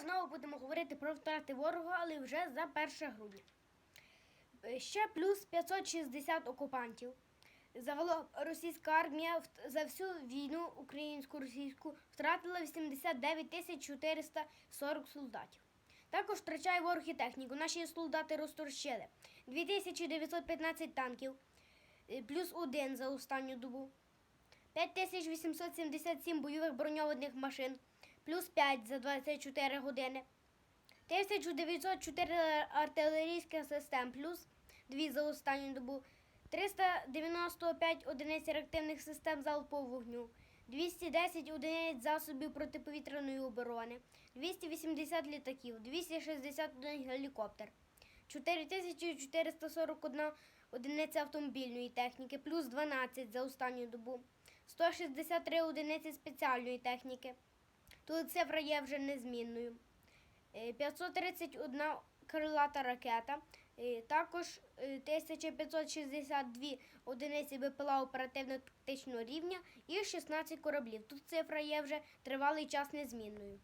знову будемо говорити про втрати ворога, але вже за 1 грудня. Е, Ще плюс 560 окупантів. Загалом російська армія за всю війну українсько-російську втратила 89 тисяч 440 солдатів. Також втрачає ворог і техніку. Наші солдати розтрощили 2915 танків, е, плюс один за останню добу. 5877 бойових броньованих машин, плюс 5 за 24 години. 1904 артилерійських систем, плюс 2 за останню добу. 395 одиниць реактивних систем залпового вогню, 210 одиниць засобів протиповітряної оборони, 280 літаків, 261 гелікоптер, 4441 одиниця автомобільної техніки, плюс 12 за останню добу, 163 одиниці спеціальної техніки. Тут цифра є вже незмінною. Е, 531 крилата ракета, е, також е, 1562 одиниці БПЛА оперативно-тактичного рівня і 16 кораблів. Тут цифра є вже тривалий час незмінною.